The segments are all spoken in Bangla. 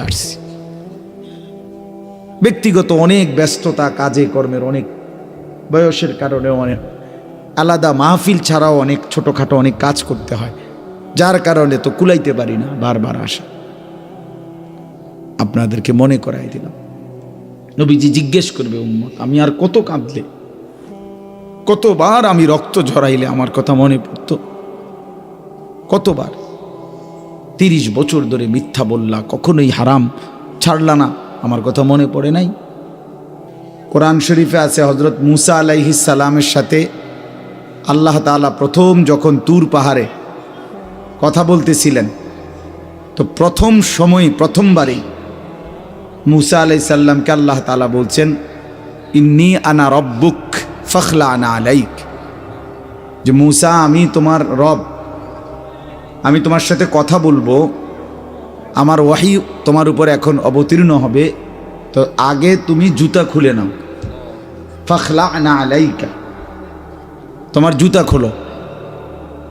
আসছি ব্যক্তিগত অনেক ব্যস্ততা, কাজে, কর্মের অনেক বয়সের কারণে অনেক আলাদা মাহফিল ছাড়াও অনেক ছোটোখাটো অনেক কাজ করতে হয়। যার কারণে তো কুলাইতে পারি না, বারবার আসা। আপনাদেরকে মনে করাই দিলাম। নবীজি জিজ্ঞেস করবে, উম্মত, আমি আর কত কাঁদলে? কতবার আমি রক্ত ঝরাইলে আমার কথা মনে পড়তো? কতবার? তিরিশ বছর ধরে মিথ্যা বললা, কখনোই হারাম। ছাড়লা না, আমার কথা মনে পড়ে নাই। কোরআন শরীফে আছে হজরত মুসা আলাইহিস সালামের সাথে। আল্লাহ তাআলা প্রথম যখন তুর পাহাড়ে কথা বলতেছিলেন, তো প্রথম সময়, প্রথমবারেই মুসা আলাই সাল্লামকে আল্লাহ তাআলা বলছেন, ইন্নি আনা রব্বুক ফখলা আনা আলাইক। যে মুসা, আমি তোমার রব। আমি তোমার সাথে কথা বলব। আমার ওয়াহি তোমার উপর এখন অবতীর্ণ হবে। তো আগে তুমি জুতা খুলে নাও। ফখলা আনা আলাইকা। তোমার জুতা খোলো।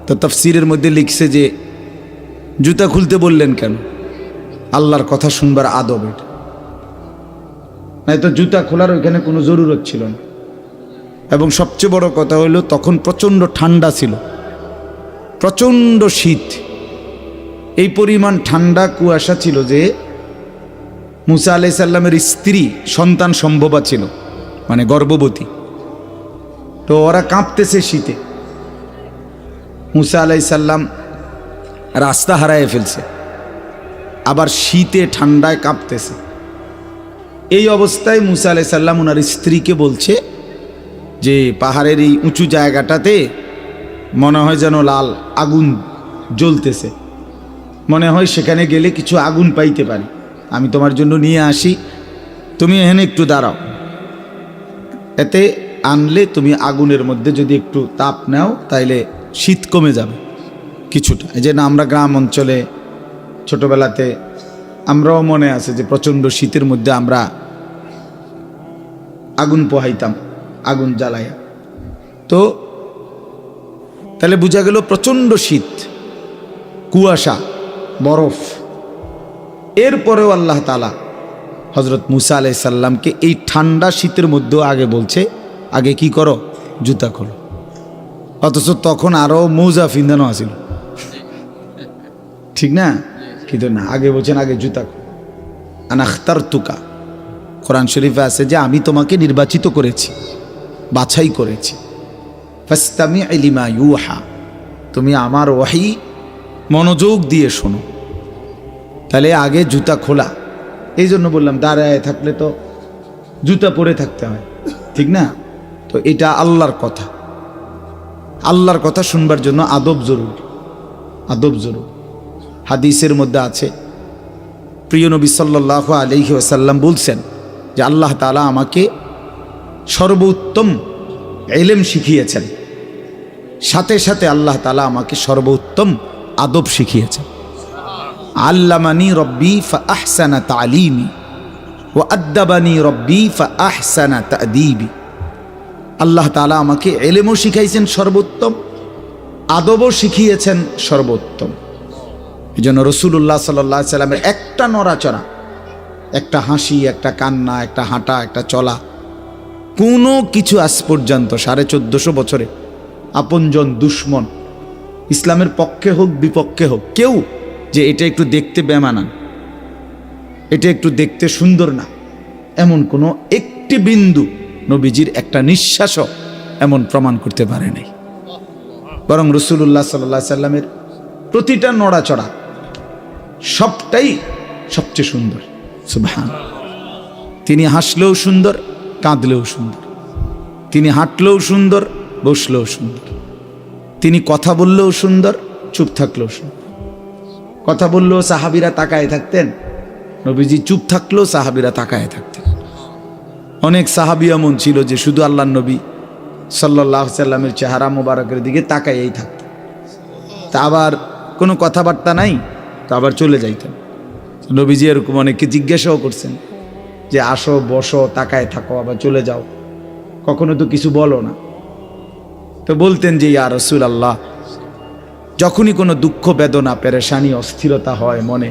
তো তফসিরের মধ্যে লিখছে যে, জুতা খুলতে বললেন কেন? আল্লাহর কথা শুনবার আদব এটা। নাই তো জুতা খোলার ওইখানে কোনো জরুরত ছিল না। এবং সবচেয়ে বড় কথা হইল তখন প্রচণ্ড ঠান্ডা ছিল। প্রচণ্ড শীত। এই পরিমাণ ঠান্ডা কুয়াশা ছিল যে মুসা আলাই সাল্লামের স্ত্রী, সন্তান সম্ভবা ছিল মানে গর্ভবতী। তো ওরা কাঁপতেছে শীতে। মুসা আলাই সাল্লাম রাস্তা হারায় ফেলছে, আবার শীতে ঠান্ডায় কাঁপতেছে। এই অবস্থায় মুসা আলাই সাল্লাম ওনার স্ত্রীকে বলছে যে, পাহাড়ের এই উঁচু জায়গাটাতে মনে হয় যেন লাল আগুন জ্বলতেছে। মনে হয় সেখানে গেলে কিছু আগুন পাইতে পারি। আমি তোমার জন্য নিয়ে আসি। তুমি এখানে একটু দাঁড়াও। এতে আনলে তুমি আগুনের মধ্যে যদি একটু তাপ নাও, তাইলে শীত কমে যাবে কিছুটা। এই যে না, আমরা গ্রাম অঞ্চলে ছোটবেলাতে আমরাও মনে আছে যে প্রচণ্ড শীতের মধ্যে আমরা আগুন পোহাইতাম, আগুন জ্বালাইয়া। তো তাহলে বোঝা গেল প্রচণ্ড শীত, কুয়াশা। বরফ। এরপরেও আল্লাহ তালা হজরত মুসা আলাই সাল্লামকে এই ঠান্ডা শীতের মধ্যেও আগে বলছে, আগে কি করো? জুতা খোলো। অথচ তখন আরও মৌজা ফিন্দানো আছিল। ঠিক না? কিন্তু না, আগে বলছেন, আগে জুতা আনাখতার তুকা কোরআন শরীফে আছে যে, আমি তোমাকে নির্বাচিত করেছি, বাছাই করেছি। ফাস্তামি আলিমা ইউহা, তুমি আমার ওয়াহি মনোযোগ দিয়ে শোনো। তাহলে আগে জুতা খোলা। এই জন্য বললাম, দাঁড়ায় থাকলে তো জুতা পরে থাকতে হয়। ঠিক না? তো এটা আল্লাহর কথা। আল্লাহর কথা শুনবার জন্য আদব জরুরি। আদব জরুর। হাদিসের মধ্যে আছে, প্রিয় নবী সাল্লাহ আলহি আসাল্লাম বলছেন যে আল্লাহ তালা আমাকে সর্বোত্তম এলেম শিখিয়েছেন। সাথে সাথে আল্লাহ তালা আমাকে সর্বোত্তম আদব শিখিয়েছেন আল্লামানি রব্বি ফা আহসানা তালিমি ও আদ্দাবানি রব্বি ফা আহসানা তাদিবি। আল্লাহ তালা আমাকে এলেমও শিখাইছেন সর্বোত্তম, আদবও শিখিয়েছেন সর্বোত্তম। এই জন্য রসুল্লাহ সাল্লাহ সাল্লামের একটা নড়াচড়া, একটা হাসি, একটা কান্না, একটা হাঁটা, একটা চলা, কোনো কিছু আজ পর্যন্ত সাড়ে চোদ্দশো বছরে আপনজন দুশ্মন ইসলামের পক্ষে হোক, বিপক্ষে হোক, কেউ যে এটা একটু দেখতে বেমানান, এটা একটু দেখতে সুন্দর না, এমন কোনো একটি বিন্দু নবীজির একটা নিঃশ্বাসও এমন প্রমাণ করতে পারে নাই। বরং রসুল্লাহ সাল্লাহ সাল্লামের প্রতিটা নড়াচড়া সবটাই সবচেয়ে সুন্দর। সুবহান। তিনি হাসলেও সুন্দর, কাঁদলেও সুন্দর। তিনি হাঁটলেও সুন্দর, বসলেও সুন্দর। তিনি কথা বললেও সুন্দর, চুপ থাকলেও সুন্দর। কথা বললেও সাহাবিরা তাকায় থাকতেন, নবীজি চুপ থাকলেও সাহাবিরা তাকায় থাকতেন। অনেক সাহাবি এমন ছিল যে শুধু আল্লাহ নবী সাল্লাহ সাল্লামের চেহারা মোবারকের দিকে তাকাইয়েই থাকতেন। তা আবার কোনো কথাবার্তা নাই, তো আবার চলে যাইতেন। নবীজি এরকম অনেককে জিজ্ঞাসাও করছেন যে আসো, বসো, তাকায় থাকো, আবার চলে যাও। কখনো তো কিছু বলো না। তো বলতেন যে ইয়া রসুল আল্লাহ যখনই কোনো দুঃখ বেদনা পেরেশানি অস্থিরতা হয় মনে